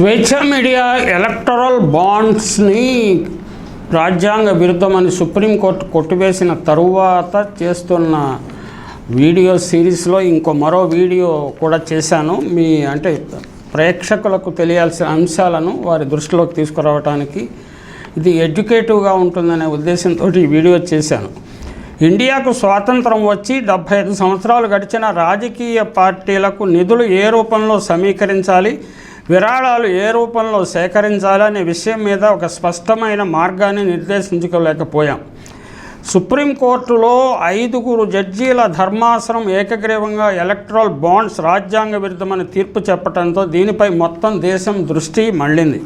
స్వేచ్ఛ media electoral బాండ్స్ని రాజ్యాంగ విరుద్ధమని సుప్రీంకోర్టు కొట్టివేసిన తరువాత చేస్తున్న వీడియో సిరీస్లో ఇంకో మరో వీడియో కూడా చేశాను. మీ అంటే ప్రేక్షకులకు తెలియాల్సిన అంశాలను వారి దృష్టిలోకి తీసుకురావడానికి ఇది ఎడ్యుకేటివ్గా ఉంటుందనే ఉద్దేశంతో ఈ వీడియో చేశాను. ఇండియాకు స్వాతంత్రం వచ్చి డెబ్భై ఐదు సంవత్సరాలు గడిచిన రాజకీయ పార్టీలకు నిధులు ఏ రూపంలో సమీకరించాలి? విరాళాలు ఏ రూపంలో సేకరించాలనే విషయం మీద ఒక స్పష్టమైన మార్గాన్ని నిర్దేశించుకోలేకపోయాం. సుప్రీంకోర్టులో ఐదుగురు జడ్జీల ధర్మాసనం ఏకగ్రీవంగా ఎలక్ట్రల్ బాండ్స్ రాజ్యాంగ విరుద్ధమని తీర్పు చెప్పడంతో దీనిపై మొత్తం దేశం దృష్టి మళ్ళింది.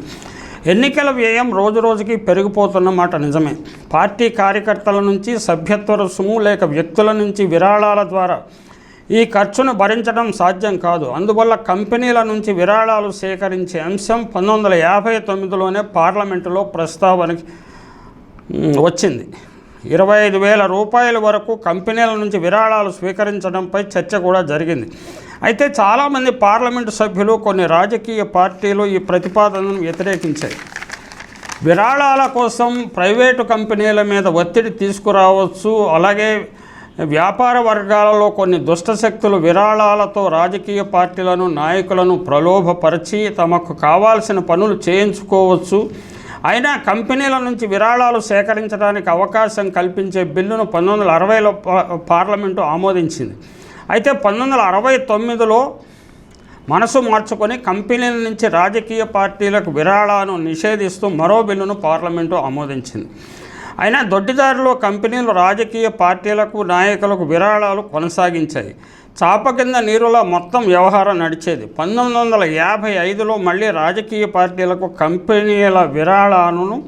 ఎన్నికల వ్యయం రోజురోజుకి రోజుకి పెరిగిపోతున్నమాట నిజమే. పార్టీ కార్యకర్తల నుంచి సభ్యత్వ రుసుము లేక వ్యక్తుల నుంచి విరాళాల ద్వారా ఈ ఖర్చును భరించడం సాధ్యం కాదు. అందువల్ల కంపెనీల నుంచి విరాళాలు సేకరించే అంశం పంతొమ్మిది వందల యాభై తొమ్మిదిలోనే పార్లమెంటులో ప్రస్తావనకి వచ్చింది. ఇరవై ఐదు వేల రూపాయల వరకు కంపెనీల నుంచి విరాళాలు స్వీకరించడంపై చర్చ కూడా జరిగింది. అయితే చాలామంది పార్లమెంటు సభ్యులు కొన్ని రాజకీయ పార్టీలు ఈ ప్రతిపాదనను వ్యతిరేకించాయి. విరాళాల కోసం ప్రైవేటు కంపెనీల మీద ఒత్తిడి తీసుకురావచ్చు అలాగే వ్యాపార వర్గాలలో కొన్ని దుష్టశక్తులు విరాళాలతో రాజకీయ పార్టీలను నాయకులను ప్రలోభపరిచి తమకు కావాల్సిన పనులు చేయించుకోవచ్చు. అయినా కంపెనీల నుంచి విరాళాలు సేకరించడానికి అవకాశం కల్పించే బిల్లును పంతొమ్మిది వందల అరవైలో పార్లమెంటు ఆమోదించింది. అయితే పంతొమ్మిది వందల అరవై తొమ్మిదిలో మనసు మార్చుకొని కంపెనీల నుంచి రాజకీయ పార్టీలకు విరాళాలను నిషేధిస్తూ మరో బిల్లును పార్లమెంటు ఆమోదించింది. అయినా దొడ్డిదారిలో కంపెనీలు రాజకీయ పార్టీలకు నాయకులకు విరాళాలు కొనసాగించాయి. చాప కింద నీరులా మొత్తం వ్యవహారం నడిచేది. పంతొమ్మిది వందల యాభై ఐదులో మళ్ళీ రాజకీయ పార్టీలకు కంపెనీల విరాళాలను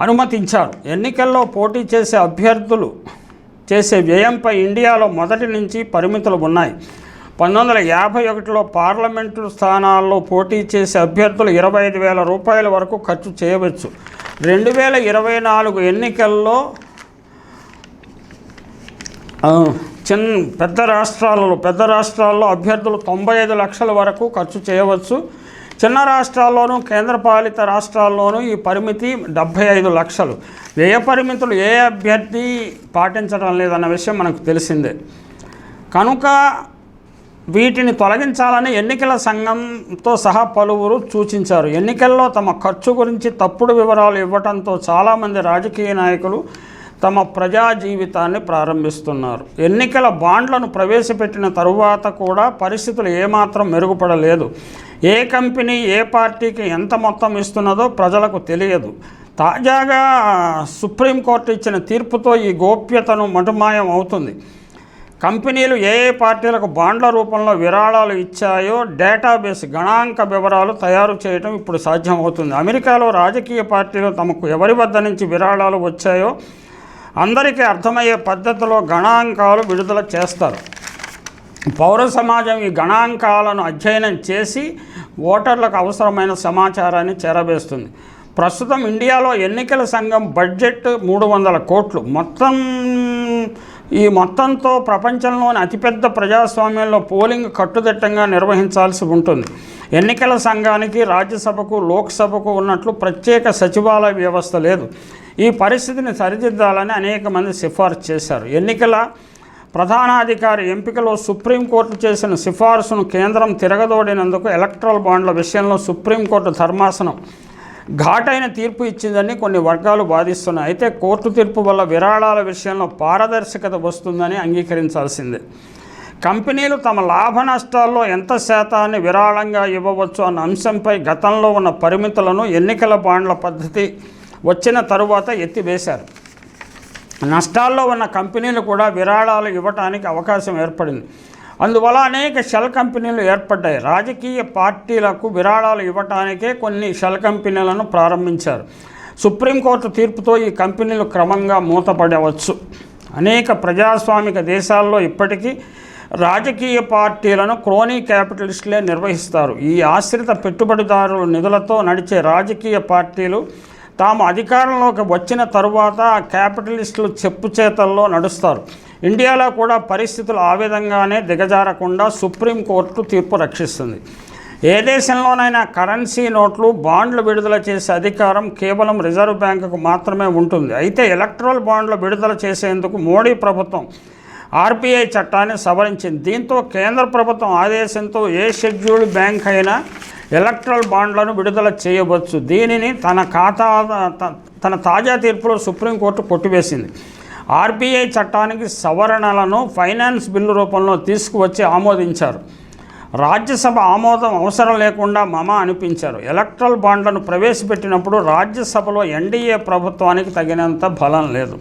అనుమతించారు. ఎన్నికల్లో పోటీ చేసే అభ్యర్థులు చేసే వ్యయంపై ఇండియాలో మొదటి నుంచి పరిమితులు ఉన్నాయి. పంతొమ్మిది వందల యాభై ఒకటిలో పార్లమెంటు స్థానాల్లో పోటీ చేసే అభ్యర్థులు ఇరవై ఐదు వేల రూపాయల వరకు ఖర్చు చేయవచ్చు. రెండు వేల ఇరవై నాలుగు ఎన్నికల్లో చిన్న పెద్ద రాష్ట్రాలలో పెద్ద రాష్ట్రాల్లో అభ్యర్థులు తొంభై ఐదు లక్షల వరకు ఖర్చు చేయవచ్చు. చిన్న రాష్ట్రాల్లోనూ కేంద్రపాలిత రాష్ట్రాల్లోనూ ఈ పరిమితి డెబ్భై ఐదు లక్షలు. వ్యయ పరిమితులు ఏ అభ్యర్థి పాటించడం లేదన్న విషయం మనకు తెలిసిందే. కనుక వీటిని తొలగించాలని ఎన్నికల సంఘంతో సహా పలువురు సూచించారు. ఎన్నికల్లో తమ ఖర్చు గురించి తప్పుడు వివరాలు ఇవ్వడంతో చాలామంది రాజకీయ నాయకులు తమ ప్రజా జీవితాన్ని ప్రారంభిస్తున్నారు. ఎన్నికల బాండ్లను ప్రవేశపెట్టిన తరువాత కూడా పరిస్థితులు ఏమాత్రం మెరుగుపడలేదు. ఏ కంపెనీ ఏ పార్టీకి ఎంత మొత్తం ఇస్తున్నదో ప్రజలకు తెలియదు. తాజాగా సుప్రీంకోర్టు ఇచ్చిన తీర్పుతో ఈ గోప్యతను మటుమాయం అవుతుంది. కంపెనీలు ఏ ఏ పార్టీలకు బాండ్ల రూపంలో విరాళాలు ఇచ్చాయో డేటాబేస్ గణాంక వివరాలు తయారు చేయడం ఇప్పుడు సాధ్యమవుతుంది. అమెరికాలో రాజకీయ పార్టీలు తమకు ఎవరి వద్ద నుంచి విరాళాలు వచ్చాయో అందరికీ అర్థమయ్యే పద్ధతిలో గణాంకాలు విడుదల చేస్తారు. పౌర సమాజం ఈ గణాంకాలను అధ్యయనం చేసి ఓటర్లకు అవసరమైన సమాచారాన్ని చేరవేస్తుంది. ప్రస్తుతం ఇండియాలో ఎన్నికల సంఘం బడ్జెట్ మూడు వందల కోట్లు. మొత్తం ఈ మొత్తంతో ప్రపంచంలోని అతిపెద్ద ప్రజాస్వామ్యంలో పోలింగ్ కట్టుదిట్టంగా నిర్వహించాల్సి ఉంటుంది. ఎన్నికల సంఘానికి రాజ్యసభకు లోక్సభకు ఉన్నట్లు ప్రత్యేక సచివాలయ వ్యవస్థ లేదు. ఈ పరిస్థితిని సరిదిద్దాలని అనేక మంది సిఫార్సు చేశారు. ఎన్నికల ప్రధానాధికారి ఎంపికలో సుప్రీంకోర్టు చేసిన సిఫార్సును కేంద్రం తిరగదోడినందుకు ఎలక్ట్రల్ బాండ్ల విషయంలో సుప్రీంకోర్టు ధర్మాసనం ఘాటైన తీర్పు ఇచ్చిందని కొన్ని వర్గాలు బాధిస్తున్నాయి అయితే కోర్టు తీర్పు వల్ల విరాళాల విషయంలో పారదర్శకత వస్తుందని అంగీకరించాల్సిందే. కంపెనీలు తమ లాభ నష్టాల్లో ఎంత శాతాన్ని విరాళంగా ఇవ్వవచ్చు అన్న అంశంపై గతంలో ఉన్న పరిమితులను ఎన్నికల బాండ్ల పద్ధతి వచ్చిన తరువాత ఎత్తివేశారు. నష్టాల్లో ఉన్న కంపెనీలు కూడా విరాళాలు ఇవ్వటానికి అవకాశం ఏర్పడింది. అందువల్ల అనేక షెల్ కంపెనీలు ఏర్పడ్డాయి. రాజకీయ పార్టీలకు విరాళాలు ఇవ్వటానికే కొన్ని షెల్ కంపెనీలను ప్రారంభించారు. సుప్రీంకోర్టు తీర్పుతో ఈ కంపెనీలు క్రమంగా మూతపడవచ్చు. అనేక ప్రజాస్వామిక దేశాల్లో ఇప్పటికీ రాజకీయ పార్టీలను క్రోనీ క్యాపిటలిస్టులే నిర్వహిస్తారు. ఈ ఆశ్రిత పెట్టుబడిదారుల నిధులతో నడిచే రాజకీయ పార్టీలు తాము అధికారంలోకి వచ్చిన తరువాత ఆ క్యాపిటలిస్టులు చెప్పు చేతల్లో నడుస్తారు. ఇండియాలో కూడా పరిస్థితులు ఆ విధంగానే దిగజారకుండా సుప్రీంకోర్టు తీర్పు రక్షిస్తుంది. ఏ దేశంలోనైనా కరెన్సీ నోట్లు బాండ్లు విడుదల చేసే అధికారం కేవలం రిజర్వ్ బ్యాంకుకు మాత్రమే ఉంటుంది. అయితే ఎలక్ట్రల్ బాండ్లు విడుదల చేసేందుకు మోడీ ప్రభుత్వం ఆర్బీఐ చట్టాన్ని సవరించింది. దీంతో కేంద్ర ప్రభుత్వం ఆదేశంతో ఏ షెడ్యూల్డ్ బ్యాంక్ అయినా ఎలక్ట్రల్ బాండ్లను విడుదల చేయవచ్చు. దీనిని తన ఖాతా తన తాజా తీర్పులో సుప్రీంకోర్టు కొట్టివేసింది. ఆర్బీఐ చట్టానికి సవరణలను ఫైనాన్స్ బిల్లు రూపంలో తీసుకువచ్చి ఆమోదించారు. రాజ్యసభ ఆమోదం అవసరం లేకుండా మమ అనిపించారు. ఎలక్ట్రల్ బాండ్లను ప్రవేశపెట్టినప్పుడు రాజ్యసభలో ఎన్డీఏ ప్రభుత్వానికి తగినంత బలం లేదు.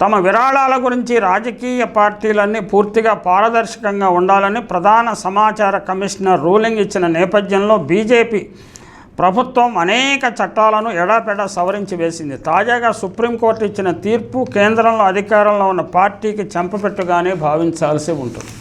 తమ విరాళాల గురించి రాజకీయ పార్టీలన్నీ పూర్తిగా పారదర్శకంగా ఉండాలని ప్రధాన సమాచార కమిషనర్ రూలింగ్ ఇచ్చిన నేపథ్యంలో బీజేపీ ప్రభుత్వం అనేక చట్టాలను ఎడాపెడా సవరించి వేసింది. తాజాగా సుప్రీంకోర్టు ఇచ్చిన తీర్పు కేంద్రంలో అధికారంలో ఉన్న పార్టీకి చెంపపెట్టుగానే భావించాల్సి ఉంటుంది.